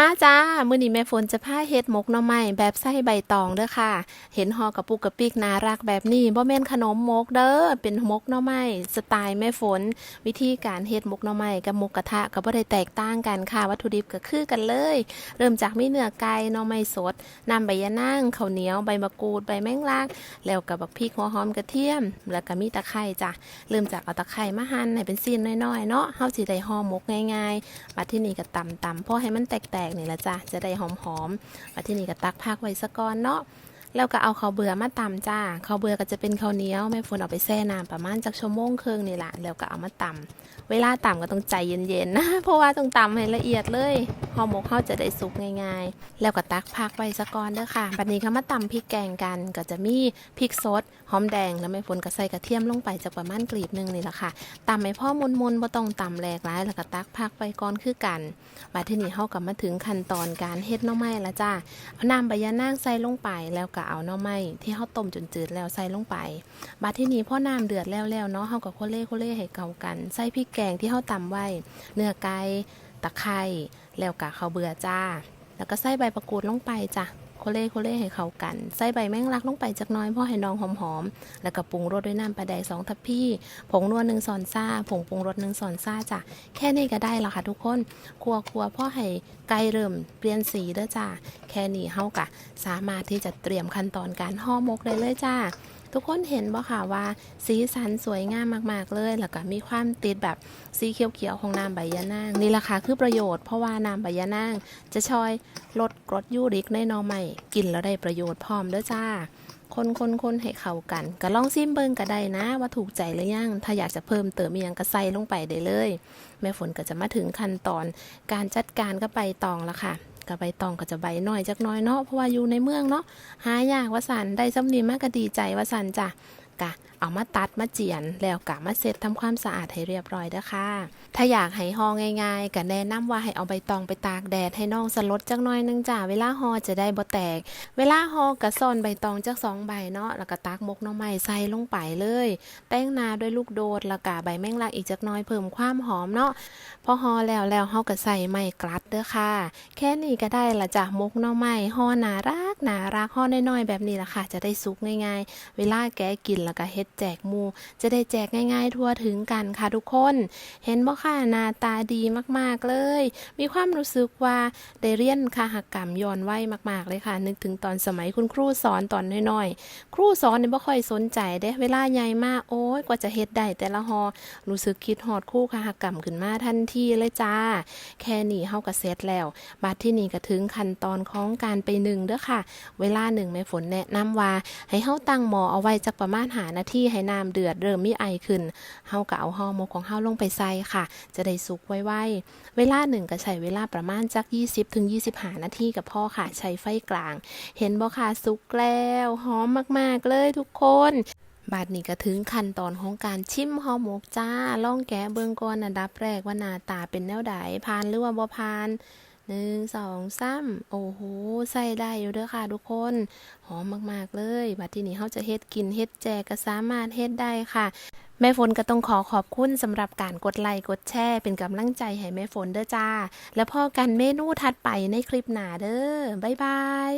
มาจ้า มื้อนี้แม่ฝนจะพาเฮ็ดหมกหน่อไม้แบบใส่ใบตองเด้อค่ะ เห็นห่อกระปุกกระปิกน่ารักแบบนี้บ่แม่นขนมหมกเด้อ เป็นหมกหน่อไม้สไตล์แม่ฝน วิธีการเฮ็ดหมกหน่อไม้กับหมกกระทะก็บ่ได้แตกต่างกันค่ะ วัตถุดิบก็คือกันเลย เริ่มจากมีเนื้อไก่หน่อไม้สดน้ำใบยะนางข้าวเหนียวใบมะกรูดใบแมงลัก แล้วก็บักพริกหัวหอมกระเทียม แล้วก็มีตะไคร้จ้ะ เริ่มจากเอาตะไคร้มาหั่นให้เป็นซี่นน้อยๆเนาะเฮาสิได้ห่อหมกง่ายๆบัดที่นี่ก็ตำตำๆพอให้มันแตกกนี่ละจ้ะจะได้หอมๆบัดที่นี่ก็ตักพักไว้สะก่อนเนาะแล้วก็เอาข้าวเบื่อมาตำจ้าข้าวเบื่อก็จะเป็นข้าวเหนียวแม่ฝนเอาไปแช่น้ำประมาณจักชั่วโมงครึ่งนี่แหละแล้วก็เอามาตำเวลาตำก็ต้องใจเย็นๆนะเพราะว่าต้องตำให้ละเอียดเลย ห่อหมกข้าวจะได้สุกง่ายๆ แล้วก็ตักพักไว้สะก่อนเด้อค่ะ บัดนี้เขามาตำพริกแกงกันก็จะมีพริกสดหอมแดงแล้วแม่ฝนก็ใส่กระเทียมลงไปจากประมาณกลีบหนึงนี่แหละค่ะตำให้พ่อมุนๆบ่ต้องตำแหลกหลายแล้วก็ตักพักไปก่อนคือกันบัดที่นี่เฮาก็มาถึงขั้นตอนการเฮ็ดหน่อไม้ละจ้าเอาน้ำใบยะนางใส่ลงไปแล้วก็เอาหน่อไม้ที่เฮาต้มจนจืดแล้วใส่ลงไปบัดที่นี้พ่อน้ำเดือดแล้วแล้วเนาะเฮาก็โคเล่โคเล่ให้เข้ากันใส่พริกแกงที่เฮาตำไว้ เนื้อไก่ตะไคร้ แล้วก็ข้าเบื่อจ้า แล้วก็ใส่ใบมะกูดลงไปจ้ะโคเล่โคเล่ให้เขากัน ใส่ใบแมงลักลงไปจักน้อยพ่อให้น้องหอมๆ แล้วก็ปรุงรสด้วยน้ำปลาแดกสองทัพพี่ ผงนัวหนึ่งช้อนซ่า ผงปรุงรสหนึ่งช้อนซ่าจ้ะ แค่นี้ก็ได้แล้วค่ะทุกคน ครัวครัวพ่อให้ไก่เริ่มเปลี่ยนสีเด้อจ้า แค่นี้เฮากะสามารถที่จะเตรียมขั้นตอนการห่อหมกได้เลยจ้า ทุกคนเห็นบ่ค่ะว่าสีสันสวยงามมากๆเลย แล้วก็มีความติดแบบสีเขียวๆของน้ำใบยะนางนี่แหละค่ะคือประโยชน์เพราะว่าน้ำใบยะนางจะช่วยลดกรดยูริกในนอใหม่กินแล้วได้ประโยชน์พร้อมเด้อจ้าคนคนคนให้เข้ากันก็ลองซิมเบิงก็ได้นะ ว่าถูกใจหรือยัง ถ้าอยากจะเพิ่มเติมอียังก็ใส่ลงไปได้เลย แม่ฝนก็จะมาถึงขั้นตอนการจัดการกับใบตองแล้วค่ะ กับใบตองก็จะใบน้อยจักน้อยเนาะเพราะว่าอยู่ในเมืองเนาะหายากว่าสันได้สำนีมากก็ดีใจว่าสันจ้ะกะเอามาตัดมาเจียน แล้วกะมาเซ็ตทำความสะอาดให้เรียบร้อยเด้อค่ะ ถ้าอยากให้ห่อง่ายๆก็แนะนำว่าให้เอาใบตองไปตากแดดให้น้องสลดจักหน้อยนึงจ้ะเวลาห่อจะได้บ่แตก เวลาห่อกะซ่อนใบตองจักสองใบเนาะแล้วก็ตักมกน้องใหม่ใส่ลงไปเลยแป้งนาด้วยลูกโดดแล้วก็ใบแมงลักอีกจักน้อยเพิ่มความหอมเนาะพอห่อแล้วแล้วเฮาก็ใส่ไม้กลัดเด้อค่ะ แค่นี้ก็ได้ละจ้ะมกน่องไม้ห่อหนารักหนารักห่อน้อยๆแบบนี้ละค่ะ จะได้สุกง่ายๆ เวลาแกกินแล้วก็เฮ็ดแจกหมูจะได้แจกง่ายๆทั่วถึงกันค่ะทุกคน เห็นบ่ค่ะหน้าตาดีมากๆเลย มีความรู้สึกว่าได้เรียนคาหกรรมย้อนวัยมาก ๆ เลยค่ะ นึกถึงตอนสมัยคุณครูสอนตอนน้อยๆ ครูสอนเนี่ยบ่ค่อยสนใจเด้เวลาใหญ่มากโอ้ยกว่าจะเฮ็ดได้แต่ละหอรู้สึกคิดฮอดคู่คาหกรรมขึ้นมาทันทีเลยจ้า แค่นี้เฮาก็เสร็จแล้วบัดที่นี่ก็ถึงขั้นตอนของการไปหนึ่งเด้อค่ะ เวลาหนึ่งแม่ฝนแนะนำว่า ให้เฮาตั้งหม้อเอาไว้จักประมาณหานาทีให้น้ำเดือดเริ่มมีไอขึ้นเฮาก็เอาห่อหมกของเฮาลงไปใส่ค่ะ จะได้สุกไวๆเวลาหนึ่งก็ใช้เวลาประมาณจัก 20ถึง25 นาทีกับพ่อค่ะใช้ไฟกลาง เห็นบ่ค่ะสุกแล้วหอมมากๆเลยทุกคนบาดนี้ก็ถึงขั้นตอนของการชิมห่อหมกจ้าล่องแกะเบิ่งก่อนอันดับแรกว่าหน้าตาเป็นแนวใดผ่านหรือว่าบ่ผ่าน หนึ่งสองสามโอ้โหใส่ได้อยู่เด้อค่ะทุกคน หอมมากๆเลยบัดทีนี้เขาจะเฮ็ดกินเฮ็ดแจกก็สามารถเฮ็ดได้ค่ะแม่ฝนก็ต้องขอขอบคุณสำหรับการกดไลค์กดแชร์เป็นกำลังใจให้แม่ฝนเด้อจ้า แล้วพอกันเมนูถัดไปในคลิปหน้าเด้อบ๊ายบาย